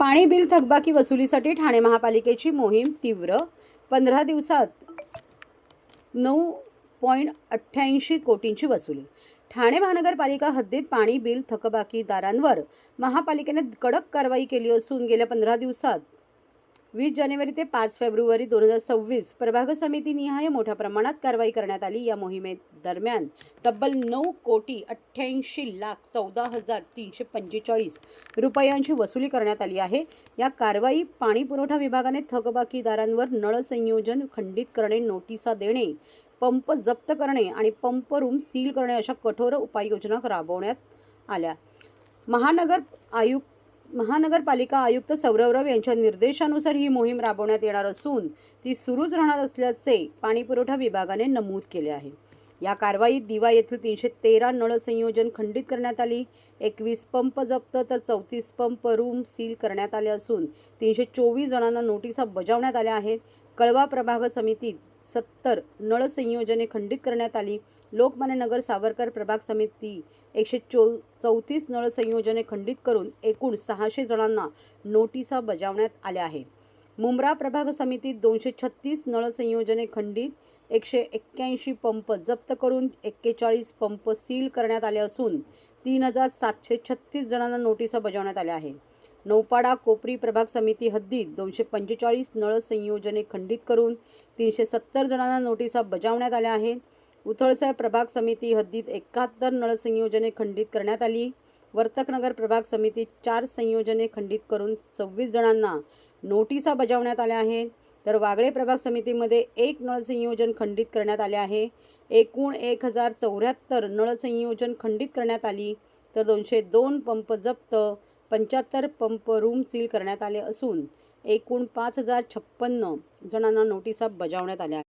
पाणी बिल थकबाकी वसुलीसाठी ठाणे महापालिकेची मोहीम तीव्र पंधरा दिवसात नऊ पॉईंट अठ्ठ्याऐंशी कोटींची वसुली. ठाणे महानगरपालिका हद्दीत पाणी बिल थकबाकीदारांवर महापालिकेने कडक कारवाई केली असून गेल्या पंधरा दिवसात वीस जानेवारी ते पाच फेब्रुवारी दोन हजार सव्वीस प्रभाग समितीनिहाय मोठ्या प्रमाणात कारवाई करण्यात आली. या मोहिमेदरम्यान तब्बल नऊ कोटी अठ्ठ्याऐंशी लाख चौदा हजार तीनशे पंचेचाळीस रुपयांची वसुली करण्यात आली आहे. या कारवाई पाणी पुरवठा विभागाने थकबाकीदारांवर नळ संयोजन खंडित करणे नोटिसा देणे पंप जप्त करणे आणि पंप रूम सील करणे अशा कठोर उपाययोजना राबवण्यात आल्या. महानगर आयुक्त महानगरपालिका आयुक्त सौरवराव यांच्या निर्देशानुसार ही मोहीम राबवण्यात येणार असून ती सुरूच राहणार असल्याचे पाणीपुरवठा विभागाने नमूद केले आहे. या कारवाईत दिवा येथील तीनशे तेरा नळ संयोजन खंडित करण्यात आली एकवीस पंप जप्त तर चौतीस पंप रूम सील करण्यात आले असून तीनशे चोवीस जणांना नोटिसा बजावण्यात आल्या आहेत. कळवा प्रभाग समितीत सत्तर नळ संयोजने खंडित करण्यात आली. लोकमान्य नगर सावरकर प्रभाग समिती एकशे चौ चौतीस नळ संयोजने खंडित करून एकूण सहाशे जणांना नोटिसा बजावण्यात आल्या आहे मुंब्रा प्रभाग समितीत दोनशे छत्तीस नळ संयोजने खंडित एकशे एक्क्याऐंशी पंप जप्त करून एक्केचाळीस पंप सील करण्यात आले असून तीन हजार सातशे छत्तीस जणांना नोटिसा बजावण्यात आल्या आहेत. नौपाडा कोपरी प्रभाग समिती हद्दीत दोनशे पंचेचाळीस नळ संयोजने खंडित करून तीनशे सत्तर जणांना नोटिसा बजावण्यात आल्या आहेत. उथळसर प्रभाग समिती हद्दीत एकाहत्तर नळ संयोजने खंडित करण्यात आली. वर्तकनगर प्रभाग समितीत चार संयोजने खंडित करून सव्वीस जणांना नोटिसा बजावण्यात आल्या आहेत. तर वागळे प्रभाग समितीमध्ये एक नळ संयोजन खंडित करण्यात आले आहे. एकूण एक हजार चौऱ्याहत्तर नळ संयोजन खंडित करण्यात आली. तर दोनशे दोन पंप जप्त पंच्याहत्तर पंप रूम सील करण्यात आले असून एकूण पाच हजार छप्पन्न जणांना नोटिसा बजावण्यात आल्या